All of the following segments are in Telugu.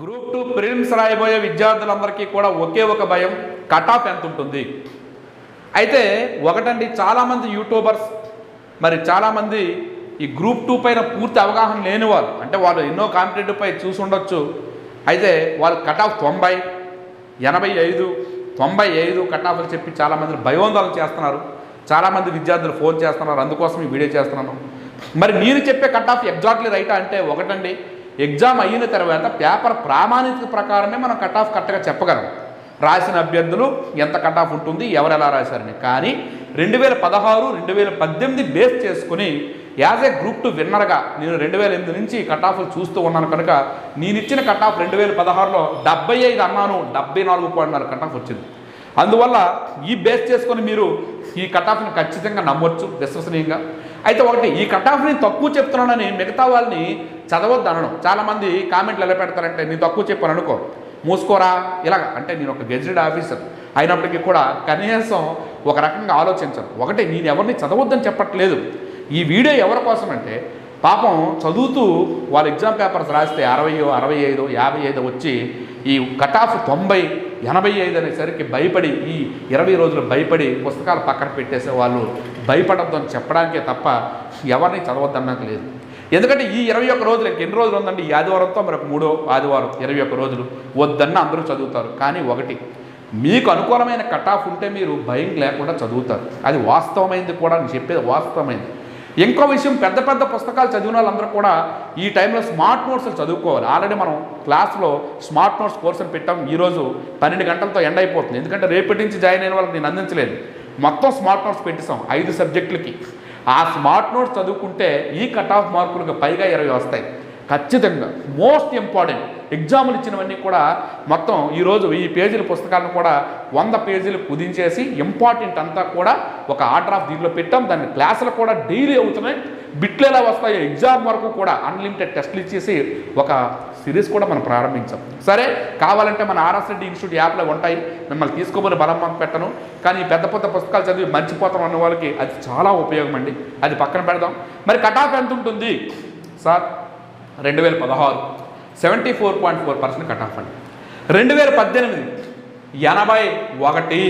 గ్రూప్ టూ ప్రిలిమ్స్ రాయబోయే విద్యార్థులందరికీ కూడా ఒకే ఒక భయం కట్ ఆఫ్ ఎంత ఉంటుంది? అయితే ఒకటండి చాలామంది యూట్యూబర్స్ మరి చాలామంది ఈ గ్రూప్ టూ పైన పూర్తి అవగాహన లేని వారు అంటే వాళ్ళు ఎన్నో కాంపిటేటివ్ పై చూసి ఉండొచ్చు. అయితే వాళ్ళు కట్ ఆఫ్ తొంభై ఎనభై ఐదు తొంభై ఐదు కట్ ఆఫ్లు చెప్పి చాలామంది భయోందోళన చేస్తున్నారు. చాలామంది విద్యార్థులు ఫోన్ చేస్తున్నారు. అందుకోసం ఈ వీడియో చేస్తున్నాను. మరి నేను చెప్పే కట్ ఆఫ్ ఎగ్జాక్ట్లీ రైటా అంటే ఒకటండి ఎగ్జామ్ అయిన తర్వాత పేపర్ ప్రామాణిక ప్రకారమే మనం కట్ ఆఫ్ కరెక్ట్గా చెప్పగలం. రాసిన అభ్యర్థులు ఎంత కట్ ఆఫ్ ఉంటుంది ఎవరు ఎలా రాశారని. కానీ రెండు వేల పదహారు రెండు వేల పద్దెనిమిది బేస్ చేసుకుని యాజ్ ఏ గ్రూప్ టు విన్నర్గా నేను రెండు వేల ఎనిమిది నుంచి కట్ ఆఫ్లు చూస్తూ ఉన్నాను కనుక నేను ఇచ్చిన కట్ ఆఫ్ రెండు వేల పదహారులో డెబ్బై ఐదు అన్నాను డెబ్బై నాలుగు పాయింట్ నాలుగు కట్ ఆఫ్ వచ్చింది. అందువల్ల ఈ బేస్ చేసుకొని మీరు ఈ కట్ ఆఫ్ని ఖచ్చితంగా నమ్మొచ్చు విశ్వసనీయంగా. అయితే ఒకటి ఈ కట్ ఆఫ్ని తక్కువ చెప్తున్నానని మిగతా వాళ్ళని చదవద్దు అనడం చాలామంది కామెంట్లు ఎలా పెడతారంటే నేను తక్కువ చెప్పాను అనుకో. మూసుకోరా. ఇలాగ. అంటే నేను ఒక గెజిటెడ్ ఆఫీసర్. అయినప్పటికీ కూడా కనీసం ఒక రకంగా ఆలోచించను. ఒకటి నేను ఎవరిని చదవద్దని చెప్పట్లేదు. ఈ వీడియో ఎవరి కోసం అంటే పాపం చదువుతూ వాళ్ళ ఎగ్జామ్ పేపర్స్ రాస్తే అరవయో అరవై ఐదు యాభై ఐదు వచ్చి ఈ కట్ ఆఫ్ తొంభై ఎనభై ఐదు అనేసరికి భయపడి ఈ ఇరవై రోజులు భయపడి పుస్తకాలు పక్కన పెట్టేసే వాళ్ళు భయపడద్దు అని చెప్పడానికే తప్ప ఎవరిని చదవద్దన్నాక లేదు. ఎందుకంటే ఈ ఇరవై ఒక్క రోజులు ఎన్ని రోజులు ఉందండి? ఈ ఆదివారంతో మరొక మూడో ఆదివారం ఇరవై ఒక్క రోజులు. వద్దన్న అందరూ చదువుతారు. కానీ ఒకటి మీకు అనుకూలమైన కట్ ఆఫ్ ఉంటే మీరు భయం లేకుండా చదువుతారు. అది వాస్తవమైంది కూడా నేను చెప్పేది వాస్తవమైంది. ఇంకో విషయం పెద్ద పెద్ద పుస్తకాలు చదివిన వాళ్ళందరూ కూడా ఈ టైంలో స్మార్ట్ నోట్స్ చదువుకోవాలి. ఆల్రెడీ మనం క్లాస్లో స్మార్ట్ నోట్స్ కోర్సులు పెట్టాం. ఈరోజు పన్నెండు గంటలతో ఎండ్ అయిపోతుంది. ఎందుకంటే రేపటి నుంచి జాయిన్ అయిన వాళ్ళకి నేను అందించలేదు. మొత్తం స్మార్ట్ నోట్స్ పెట్టిస్తాం ఐదు సబ్జెక్టులకి. ఆ స్మార్ట్ నోట్స్ చదువుకుంటే ఈ కట్ ఆఫ్ మార్కులకు పైగా ఇరవై వస్తాయి. ఖచ్చితంగా. Most important. ఎగ్జాములు ఇచ్చినవన్నీ కూడా మొత్తం ఈరోజు ఈ పేజీల పుస్తకాలను కూడా వంద పేజీలు కుదించేసి ఇంపార్టెంట్ అంతా కూడా ఒక ఆర్డర్ ఆఫ్ దీంట్లో పెట్టాం. దాని క్లాసులు కూడా డైలీ అవుతున్నాయి. బిట్లు ఎలా వస్తాయో ఎగ్జామ్ వరకు కూడా అన్లిమిటెడ్ టెస్ట్లు ఇచ్చేసి ఒక సిరీస్ కూడా మనం ప్రారంభించాం. సరే కావాలంటే మన ఆర్ఎస్ రెడ్డి ఇన్స్టిట్యూట్ యాప్లో ఉంటాయి. మిమ్మల్ని తీసుకోబోని బలం పెట్టను కానీ పెద్ద పెద్ద పుస్తకాలు చదివి మర్చిపోతాం అన్న వాళ్ళకి అది చాలా ఉపయోగం అండి. అది పక్కన పెడదాం. మరి కటాఫ్ ఎంత ఉంటుంది? సార్ రెండు వేల పదహారు. Seventy four point four percent cut off అండి. రెండు వేల పద్దెనిమిది ఎనభై ఒకటి.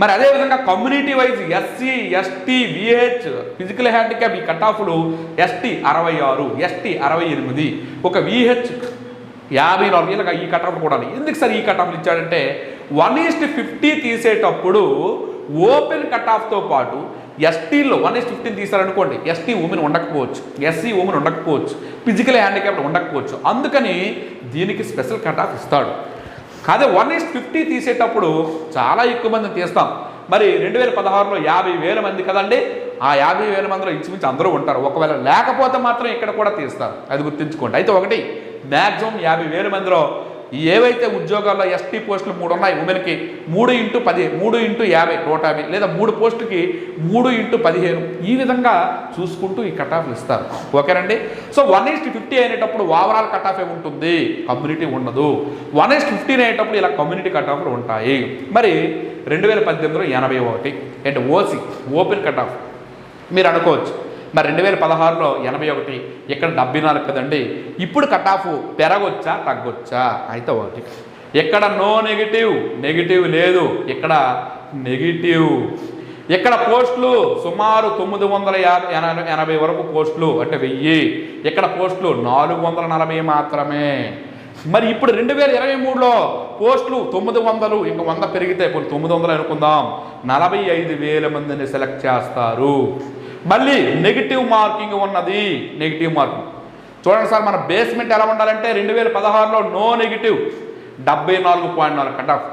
మరి అదేవిధంగా community wise SC ST VH physical handicap ఈ కట్ ఆఫ్లు ఎస్టీ అరవై ఆరు ఎస్టీ అరవై ఎనిమిది. ఒక విహెచ్ యాభై నాలుగు వీళ్ళకి ఈ కట్ ఆఫ్ కూడా ఎందుకు సార్ ఈ కట్ ఆఫ్లు ఇచ్చాడంటే వన్ ఈస్ట్ ఫిఫ్టీ తీసేటప్పుడు ఓపెన్ కట్ ఆఫ్తో పాటు ఎస్టీలో వన్ ఈస్ట్ ఫిఫ్టీన్ తీశారనుకోండి ఎస్టీ ఉమెన్ ఉండకపోవచ్చు ఎస్సీ ఉమెన్ ఉండకపోవచ్చు ఫిజికల్ హ్యాండిక్యాప్డ్ ఉండకపోవచ్చు. అందుకని దీనికి స్పెషల్ కట్ ఆఫ్ ఇస్తాడు. అదే వన్ ఇస్ ఫిఫ్టీ తీసేటప్పుడు చాలా ఎక్కువ మందిని తీస్తాం. మరి రెండు వేల పదహారులో యాభై వేల మంది కదండి ఆ యాభై వేల మందిలో ఇంచుమించు అందరూ ఉంటారు. ఒకవేళ లేకపోతే మాత్రం ఇక్కడ కూడా తీస్తారు. అది గుర్తుంచుకోండి. అయితే ఒకటి మ్యాక్సిమం యాభై వేల మందిలో ఏవైతే ఉద్యోగాల్లో ఎస్టీ పోస్టులు మూడు ఉన్నాయి ఉమెన్కి మూడు ఇంటూ పది మూడు ఇంటూ యాభై నూట యాభై లేదా మూడు పోస్టులకి మూడు ఇంటూ పదిహేను ఈ విధంగా చూసుకుంటూ ఈ కట్ ఇస్తారు. ఓకేనండి so one is to fifty అయినప్పుడు ఓవరాల్ కటాఫ్ ఉంటుంది? కమ్యూనిటీ ఉండదు. వన్ ఈస్ట్ ఫిఫ్టీన్ అయ్యేటప్పుడు ఇలా కమ్యూనిటీ కటాఫ్లు ఉంటాయి. మరి రెండు వేల పద్దెనిమిదిలో ఎనభై ఒకటి అంటే ఓసీ ఓపెన్ కట్ ఆఫ్ మీరు అనుకోవచ్చు. మరి రెండు వేల పదహారులో ఎనభై ఒకటి ఇక్కడ డెబ్బై నాలుగు కదండి. ఇప్పుడు కట్ ఆఫ్ పెరగొచ్చా తగ్గొచ్చా? అయితే ఒకటి. ఇక్కడ నో నెగిటివ్ నెగిటివ్ లేదు. ఇక్కడ నెగిటివ్ ఇక్కడ పోస్టులు సుమారు తొమ్మిది వందల యాభై ఎనభై వరకు పోస్టులు అంటే వెయ్యి. ఇక్కడ పోస్టులు నాలుగు వందల నలభై మాత్రమే. మరి ఇప్పుడు రెండు వేల ఇరవై మూడులో పోస్టులు తొమ్మిది వందలు ఇంకా వంద పెరిగితే ఇప్పుడు తొమ్మిది వందలు అనుకుందాం. నలభై ఐదు వేల మందిని సెలెక్ట్ చేస్తారు. మళ్ళీ నెగిటివ్ మార్కింగ్ ఉన్నది. Negative marking. చూడండి సార్ మన బేస్మెంట్ ఎలా ఉండాలంటే రెండు వేల పదహారులో నో నెగిటివ్ డెబ్బై నాలుగు పాయింట్ నాలుగు కట్ ఆఫ్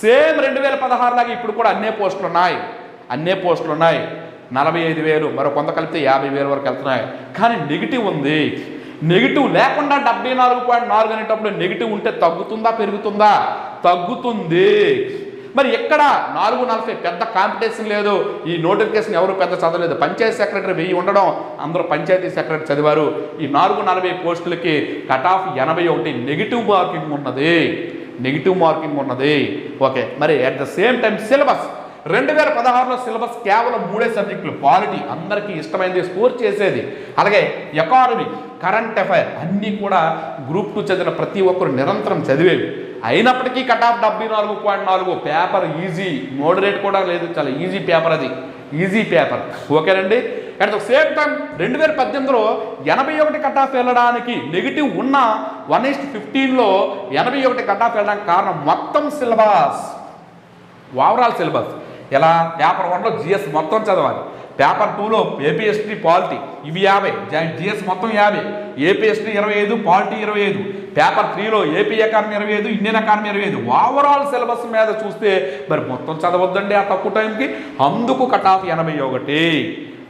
సేమ్ రెండు వేల పదహారు లాగా ఇప్పుడు కూడా అన్నే పోస్టులు ఉన్నాయి. అన్నే పోస్టులు ఉన్నాయి. నలభై ఐదు వేలు మరో కొంత కలిపితే యాభై వేల వరకు వెళ్తున్నాయి. కానీ నెగిటివ్ ఉంది. నెగిటివ్ లేకుండా డెబ్బై నాలుగు పాయింట్ నాలుగు అనేటప్పుడు నెగిటివ్ ఉంటే తగ్గుతుందా పెరుగుతుందా? తగ్గుతుంది. మరి ఎక్కడ నాలుగు నలభై పెద్ద కాంపిటీషన్ లేదు. ఈ నోటిఫికేషన్ ఎవరు పెద్ద చదవలేదు. పంచాయతీ సెక్రటరీ వెయ్యి ఉండడం అందరూ పంచాయతీ సెక్రటరీ చదివారు. ఈ నాలుగు నలభై పోస్టులకి కట్ ఆఫ్ ఎనభై ఒకటి నెగిటివ్ మార్కింగ్ ఉన్నది. నెగిటివ్ మార్కింగ్ ఉన్నది. ఓకే మరి at the same time syllabus. రెండు వేల పదహారులో సిలబస్ కేవలం మూడే సబ్జెక్టులు. పాలిటీ అందరికీ ఇష్టమైనది స్కోర్ చేసేది. అలాగే ఎకానమీ కరెంట్ అఫైర్ అన్నీ కూడా గ్రూప్ టూ చదివిన ప్రతి ఒక్కరు నిరంతరం చదివేవి. అయినప్పటికీ కట్ ఆఫ్ డెబ్బై నాలుగు పాయింట్ నాలుగు. Paper easy. మోడరేట్ కూడా లేదు. చాలా ఈజీ పేపర్ అది. Easy paper. ఓకేనండి అట్ ద సేమ్ టైం రెండు వేల పద్దెనిమిదిలో ఎనభై ఒకటి కట్ ఆఫ్ వెళ్ళడానికి నెగిటివ్ ఉన్న వన్ ఈస్ట్ ఫిఫ్టీన్లో ఎనభై ఒకటి కట్ ఆఫ్ వెళ్ళడానికి కారణం మొత్తం సిలబస్. Overall syllabus. ఎలా? పేపర్ వన్లో జిఎస్ మొత్తం చదవాలి. పేపర్ టూలో ఏపీఎస్టీ పాలిటీ ఇవి యాభై. జిఎస్ మొత్తం యాభై. ఏపీఎస్టీ ఇరవై ఐదు పాలిటీ ఇరవై ఐదు. పేపర్ త్రీలో ఏపీ ఎకానమీ ఇరవై ఐదు ఇండియన్ ఎకానమీ ఇరవై ఐదు. ఓవరాల్ సిలబస్ మీద చూస్తే మరి మొత్తం చదవద్దండి ఆ తక్కువ టైంకి. అందుకు కట్ ఆఫ్ ఎనభై ఒకటి.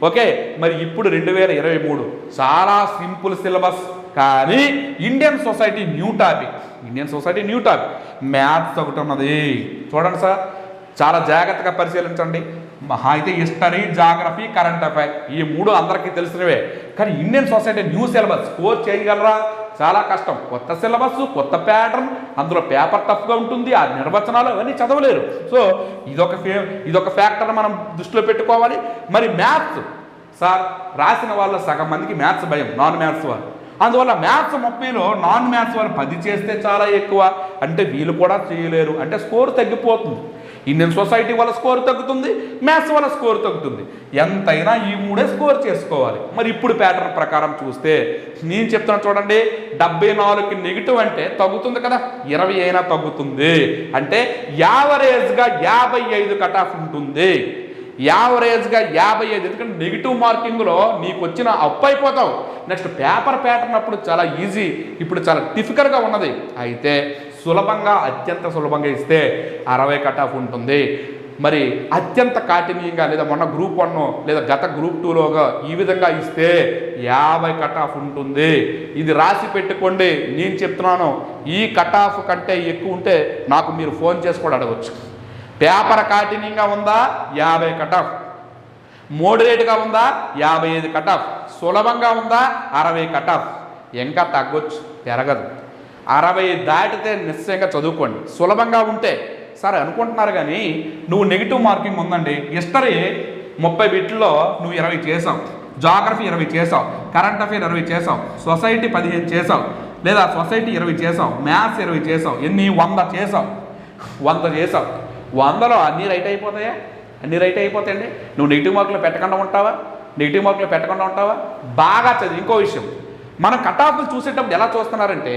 ఓకే మరి ఇప్పుడు రెండు వేల ఇరవై మూడు. చాలా సింపుల్ సిలబస్ కానీ Indian society new topic. Indian society new topic. Maths ఒకటి ఉన్నది. చూడండి సార్ చాలా జాగ్రత్తగా పరిశీలించండి. అయితే హిస్టరీ జాగ్రఫీ కరెంట్ అఫైర్ ఈ మూడు అందరికీ తెలిసినవే. కానీ Indian society new syllabus score చేయగలరా? చాలా కష్టం. కొత్త సిలబస్ కొత్త ప్యాటర్న్ అందులో పేపర్ టఫ్గా ఉంటుంది ఆ నిర్వచనాలు అవన్నీ చదవలేరు. సో ఇదొక ఫే ఇదొక ఫ్యాక్టర్ మనం దృష్టిలో పెట్టుకోవాలి. మరి మ్యాథ్స్ సార్ రాసిన వాళ్ళ సగం మందికి మ్యాథ్స్ భయం నాన్ మ్యాథ్స్ వాళ్ళు అందువల్ల మ్యాథ్స్ ముప్పైలో నాన్ మ్యాథ్స్ వాళ్ళు పది చేస్తే చాలా ఎక్కువ. అంటే వీళ్ళు కూడా చేయలేరు. అంటే స్కోర్ తగ్గిపోతుంది. ఇండియన్ సొసైటీ వాళ్ళ స్కోర్ తగ్గుతుంది మ్యాథ్స్ వాళ్ళ స్కోర్ తగ్గుతుంది. ఎంతైనా ఈ మూడే స్కోర్ చేసుకోవాలి. మరి ఇప్పుడు ప్యాటర్న్ ప్రకారం చూస్తే నేను చెప్తున్నా చూడండి డెబ్బై నాలుగుకి నెగిటివ్ అంటే తగ్గుతుంది కదా? ఇరవై అయినా తగ్గుతుంది. అంటే యావరేజ్గా యాభై ఐదు కట్ ఆఫ్ ఉంటుంది. యావరేజ్గా యాభై ఐదు ఎందుకంటే నెగిటివ్ మార్కింగ్లో నీకు వచ్చిన అప్పు అయిపోతావు. నెక్స్ట్ పేపర్ ప్యాటర్న్ అప్పుడు చాలా ఈజీ ఇప్పుడు చాలా డిఫికల్ట్గా ఉన్నది. అయితే సులభంగా అత్యంత సులభంగా ఇస్తే అరవై కట్ ఆఫ్ ఉంటుంది. మరి అత్యంత కాఠిన్యంగా లేదా మొన్న గ్రూప్ వన్ లేదా గత గ్రూప్ టూలోగా ఈ విధంగా ఇస్తే యాభై కట్ ఆఫ్ ఉంటుంది. ఇది రాసి పెట్టుకోండి. నేను చెప్తున్నాను ఈ కట్ ఆఫ్ కంటే ఎక్కువ ఉంటే నాకు మీరు ఫోన్ చేసి కూడా అడగచ్చు. పేపర్ కాఠిన్యంగా ఉందా? యాభై కట్ ఆఫ్. మోడరేట్గా ఉందా? యాభై ఐదు కట్ ఆఫ్. సులభంగా ఉందా? అరవై కట్ ఆఫ్. ఇంకా తగ్గొచ్చు పెరగదు. అరవై దాటితే నిశ్చయంగా చదువుకోండి. సులభంగా ఉంటే. సరే అనుకుంటున్నారు కానీ నువ్వు నెగిటివ్ మార్కింగ్ ఉందండి. హిస్టరీ ముప్పై వీటిల్లో నువ్వు ఇరవై చేసావు జాగ్రఫీ ఇరవై చేసావు కరెంట్ అఫైర్ ఇరవై చేసావు సొసైటీ పదిహేను చేసావు లేదా సొసైటీ ఇరవై చేసావు మ్యాథ్స్ ఇరవై చేసావు ఎన్ని? వంద చేసావు వంద చేసావు వందలో అన్నీ రైట్ అయిపోతాయా? అన్నీ రైట్ అయిపోతాయండి. నువ్వు నెగిటివ్ మార్కులు పెట్టకుండా ఉంటావా? నెగిటివ్ మార్కులు పెట్టకుండా ఉంటావా? బాగా చదివి. ఇంకో విషయం. మనం కటాఫ్లు చూసేటప్పుడు ఎలా చూస్తున్నారంటే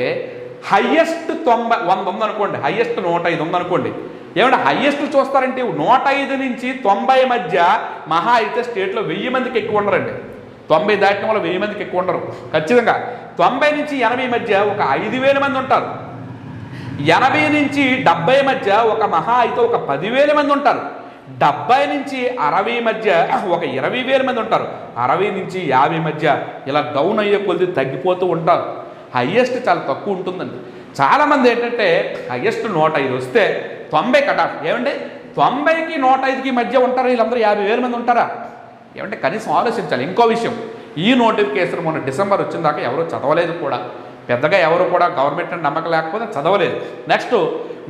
హయ్యెస్ట్ తొంభై వంద ఉందనుకోండి హయ్యెస్ట్ నూట ఐదు ఉందనుకోండి. ఏమంటే హయ్యెస్ట్ చూస్తారంటే నూట ఐదు నుంచి తొంభై మధ్య మహా అయితే స్టేట్లో వెయ్యి మందికి ఎక్కువ ఉండరండి. తొంభై దాటిన వల్ల వెయ్యి మందికి ఎక్కువ ఉండరు. ఖచ్చితంగా తొంభై నుంచి ఎనభై మధ్య ఒక ఐదు వేల మంది ఉంటారు. ఎనభై నుంచి డెబ్బై మధ్య ఒక మహా అయితే ఒక పదివేల మంది ఉంటారు. డెబ్బై నుంచి అరవై మధ్య ఒక ఇరవై వేల మంది ఉంటారు. అరవై నుంచి యాభై మధ్య ఇలా డౌన్ అయ్యే కొద్ది తగ్గిపోతూ ఉంటారు. హయ్యెస్ట్ చాలా తక్కువ ఉంటుందండి. చాలామంది ఏంటంటే హయ్యెస్ట్ నూట ఐదు వస్తే తొంభై కటాఫ్ ఏమంటే తొంభైకి నూట ఐదుకి మధ్య ఉంటారు? వీళ్ళందరూ యాభై వేల మంది ఉంటారా? ఏమంటే కనీసం ఆలోచించాలి. ఇంకో విషయం ఈ నోటిఫికేషన్ మొన్న డిసెంబర్ వచ్చిన దాకా ఎవరూ చదవలేదు కూడా. పెద్దగా ఎవరు కూడా గవర్నమెంట్ అంటే నమ్మకం లేకపోతే చదవలేదు. నెక్స్ట్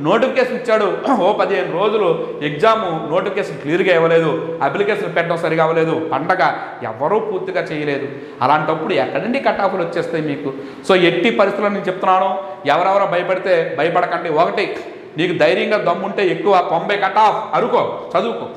నోటిఫికేషన్ ఇచ్చాడు. ఓ పదిహేను రోజులు ఎగ్జాము నోటిఫికేషన్ క్లియర్గా ఇవ్వలేదు. అప్లికేషన్ పెట్టడం సరిగా అవ్వలేదు. పండగ ఎవరూ పూర్తిగా చేయలేదు. అలాంటప్పుడు ఎక్కడి నుండి కట్ ఆఫ్లు వచ్చేస్తాయి మీకు? సో ఎట్టి పరిస్థితుల్లో నేను చెప్తున్నాను ఎవరెవరో భయపడితే భయపడకండి. ఒకటి నీకు ధైర్యంగా దమ్ముంటే ఎక్కువ తొంభై కట్ ఆఫ్ అరుకో చదువుకో.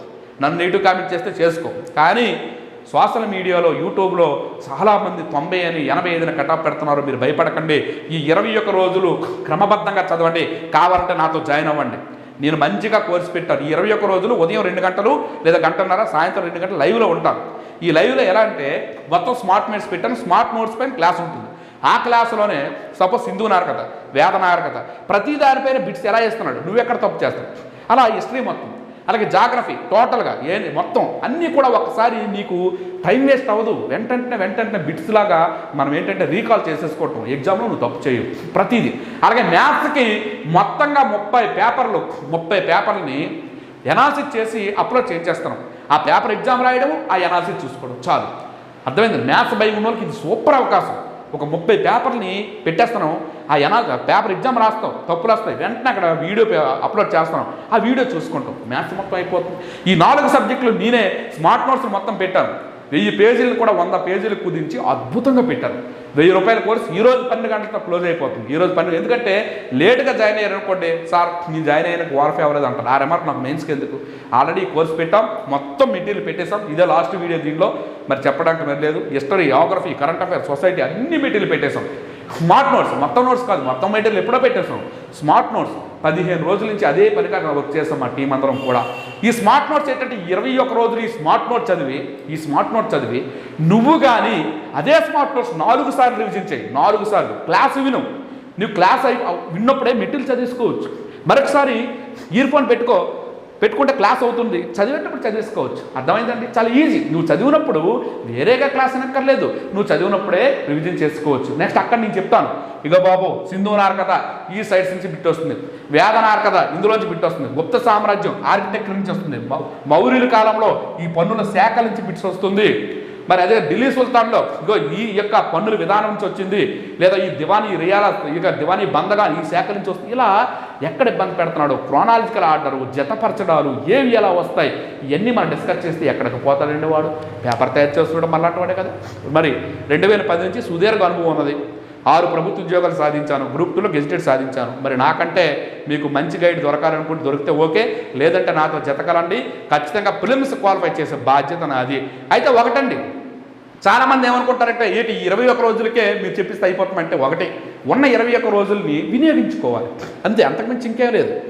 నన్ను నెగిటివ్ కామెంట్ చేస్తే చేసుకో. కానీ సోషల్ మీడియాలో యూట్యూబ్లో చాలామంది తొంభై అని ఎనభై ఐదున కటాఫ్ పెడుతున్నారు. మీరు భయపడకండి. ఈ ఇరవై ఒక్క రోజులు క్రమబద్ధంగా చదవండి. కావాలంటే నాతో జాయిన్ అవ్వండి. నేను మంచిగా కోర్సు పెట్టాను. ఈ ఇరవై ఒక్క రోజులు ఉదయం రెండు గంటలు లేదా గంటన్నర సాయంత్రం రెండు గంటలు లైవ్లో ఉంటాను. ఈ లైవ్లో ఎలా అంటే మొత్తం స్మార్ట్ నోట్స్ పెట్టాను. స్మార్ట్ నోట్స్ పైన క్లాస్ ఉంటుంది. ఆ క్లాసులోనే సపోజ్ సింధు నారకథ వేద నారకథ ప్రతి దానిపైన బిట్స్ ఎలా చేస్తున్నాడు నువ్వెక్కడ తప్పు చేస్తావు? అలా హిస్టరీ మొత్తం. అలాగే జాగ్రఫీ టోటల్గా ఏ మొత్తం అన్నీ కూడా ఒకసారి నీకు టైం వేస్ట్ అవ్వదు. వెంటనే వెంటనే బిట్స్ లాగా మనం ఏంటంటే రీకాల్ చేసేసుకోవటం. ఎగ్జామ్లో నువ్వు తప్పు చేయవు. ప్రతిదీ. అలాగే మ్యాథ్స్కి మొత్తంగా ముప్పై పేపర్లు ముప్పై పేపర్లని ఎనాలిసిస్ చేసి అప్లోడ్ చేయించేస్తాం ఆ పేపర్ ఎగ్జామ్ రాయడం ఆ ఎనాలిసిస్ చూసుకోవడం. చాలు. అర్థమైంది? మ్యాథ్స్ భయం ఉన్న వాళ్ళకి ఇది సూపర్ అవకాశం. ఒక ముప్పై పేపర్ని పెట్టేస్తున్నాం. ఆ ఎనా పేపర్ ఎగ్జామ్ రాస్తాం. తప్పులు వస్తాయి. వెంటనే అక్కడ వీడియో అప్లోడ్ చేస్తాం ఆ వీడియో చూసుకుంటాం. మ్యాథ్స్ మొత్తం అయిపోతుంది. ఈ నాలుగు సబ్జెక్టులు నేనే స్మార్ట్ నోట్స్ మొత్తం పెట్టాను. వెయ్యి పేజీలు కూడా వంద పేజీలు కుదించి అద్భుతంగా పెట్టారు. వెయ్యి రూపాయల కోర్స్ ఈ రోజు పన్నెండు గంటలతో క్లోజ్ అయిపోతుంది. ఈ రోజు పన్నెండు ఎందుకంటే లేట్గా జాయిన్ అయ్యారు అనుకోండి సార్ నేను జాయిన్ అయిన వారఫ్ అవ్వలేదు అంటారు. ఆ రిమార్క్ నాకు మెయిన్స్కి ఎందుకు? ఆల్రెడీ కోర్స్ పెట్టాం మొత్తం మెటీరియల్ పెట్టేశాం. ఇదే లాస్ట్ వీడియో దీనిలో. మరి చెప్పడానికి మరి లేదు. History geography current affairs society అన్ని మెటీరియల్ పెట్టేశాం. స్మార్ట్ నోట్స్ మొత్తం నోట్స్ కాదు మొత్తం మెటీరియల్ ఎప్పుడో పెట్టేస్తాం. స్మార్ట్ నోట్స్ పదిహేను రోజుల నుంచి అదే పనిగా వర్క్ చేస్తాం మా టీం అందరం కూడా. ఈ స్మార్ట్ నోట్స్ ఏంటంటే ఇరవై ఒక్క రోజులు ఈ స్మార్ట్ నోట్ చదివి ఈ స్మార్ట్ నోట్ చదివి నువ్వు కానీ అదే స్మార్ట్ నోట్స్ నాలుగు సార్లు రివిజన్ చేయి. నాలుగు సార్లు. క్లాస్ విను. నువ్వు క్లాస్ అయి విన్నప్పుడే మెటీరియల్ చదివేసుకోవచ్చు మరొకసారి ఇయర్ ఫోన్ పెట్టుకో. పెట్టుకుంటే క్లాస్ అవుతుంది. చదివేటప్పుడు చదివేసుకోవచ్చు. అర్థమైందండి? చాలా ఈజీ. నువ్వు చదివినప్పుడు వేరేగా క్లాస్ అనక్కర్లేదు. నువ్వు చదివినప్పుడే రివిజన్ చేసుకోవచ్చు. నెక్స్ట్ అక్కడ నేను చెప్తాను. ఇగో బాబు సింధు నారకథ ఈ సైడ్స్ నుంచి బిట్ వస్తుంది. వేద నారకథ ఇందులోంచి బిట్ వస్తుంది. గుప్త సామ్రాజ్యం ఆర్కిటెక్చర్ నుంచి వస్తుంది. మౌర్యుల కాలంలో ఈ పన్నుల శాఖ నుంచి బిట్స్ వస్తుంది. మరి అదే ఢిల్లీ సుల్తాన్లో ఇగో ఈ యొక్క పన్నుల విధానం నుంచి వచ్చింది లేదా ఈ దివానీ రియాల ఇక దివానీ బందగా ఈ శాఖ నుంచి వస్తుంది ఇలా ఎక్కడ ఇబ్బంది పెడుతున్నాడు క్రోనాలజికల్ ఆర్డరు జతపరచడాలు ఏవి ఎలా వస్తాయి ఇవన్నీ మనం డిస్కస్ చేస్తే ఎక్కడికి పోతాడండి వాడు? పేపర్ తయారు చేస్తున్నాడు మళ్ళాంటి వాడే కదా. మరి రెండు వేల పది నుంచి సుదీర్ఘ అనుభవం ఉన్నది. ఆరు ప్రభుత్వ ఉద్యోగాలు సాధించాను గ్రూప్ టూలో గెజిటెడ్ సాధించాను. మరి నాకంటే మీకు మంచి గైడ్ దొరకాలనుకుంటే దొరికితే ఓకే లేదంటే నాతో జతకలండి. ఖచ్చితంగా ఫిలిమ్స్ క్వాలిఫై చేసే బాధ్యత నాది. అయితే ఒకటండి చాలామంది ఏమనుకుంటారంటే ఏంటి ఈ ఇరవై ఒక్క రోజులకే మీరు చెప్పిస్తే అయిపోతామంటే ఒకటి. ఉన్న ఇరవై ఒక్క రోజుల్ని వినియోగించుకోవాలి. అంతే అంతకుమించి ఇంకేం లేదు.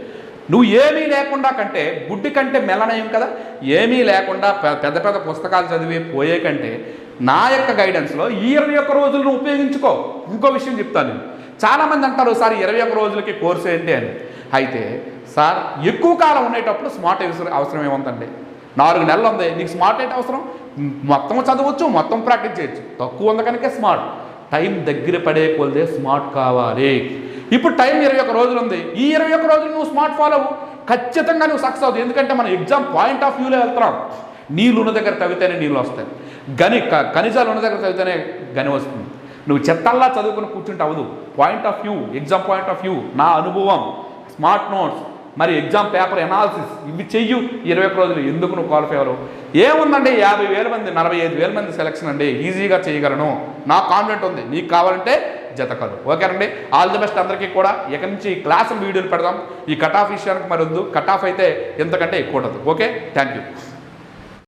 నువ్వు ఏమీ లేకుండా కంటే గుడ్డి కంటే మెలనయం కదా. ఏమీ లేకుండా పెద్ద పెద్ద పుస్తకాలు చదివి పోయే కంటే నా యొక్క గైడెన్స్లో ఈ ఇరవై ఒక్క రోజులను ఉపయోగించుకో. ఇంకో విషయం చెప్తాను. నేను చాలామంది అంటారు సార్ ఇరవై ఒక్క రోజులకి కోర్సు ఏంటి? అని. అయితే సార్ ఎక్కువ కాలం ఉండేటప్పుడు స్మార్ట్ అవసరం అవసరం ఏముందండి? నాలుగు నెలలు ఉంది. నీకు స్మార్ట్ ఏంటి అవసరం? మొత్తం చదవచ్చు మొత్తం ప్రాక్టీస్ చేయొచ్చు. తక్కువ ఉంది కనుక స్మార్ట్ టైం దగ్గర పడే కొలిదే స్మార్ట్ కావాలి. ఇప్పుడు టైం ఇరవై ఒక్క రోజులు ఉంది. ఈ ఇరవై ఒక్క రోజులు నువ్వు స్మార్ట్ ఫాలో ఖచ్చితంగా నువ్వు సక్సెస్ అవుతుంది ఎందుకంటే మనం ఎగ్జామ్ పాయింట్ ఆఫ్ వ్యూలో వెళ్తున్నాం. నీళ్ళు ఉన్న దగ్గర తవ్వితేనే నీళ్ళు వస్తాయి. గని ఖనిజాలు ఉన్న దగ్గర తవ్వితేనే గని వస్తుంది. నువ్వు చెత్తల్లా చదువుకుని కూర్చుంటే అవ్వదు. Point of view exam point of view నా అనుభవం. స్మార్ట్ నోట్స్ మరి ఎగ్జామ్ పేపర్ ఎనాలిసిస్ ఇవి చెయ్యు. ఇరవై ఒక్క రోజులు ఎందుకు నువ్వు క్వాలిఫై అవ్వరు? ఏముందండి? యాభై వేల మంది నలభై ఐదు వేల మంది సెలక్షన్ అండి. ఈజీగా చేయగలను. నాకు కాన్ఫిడెంట్ ఉంది. నీకు కావాలంటే జతకలు ఓకేనండి? ఆల్ ది బెస్ట్ అందరికీ కూడా. ఇక నుంచి క్లాస్ వీడియోలు పెడదాం. ఈ కట్ ఆఫ్ విషయానికి మరి వద్దు కట్ ఆఫ్ అయితే ఎంతకంటే ఎక్కువ ఉండదు. ఓకే? Thank you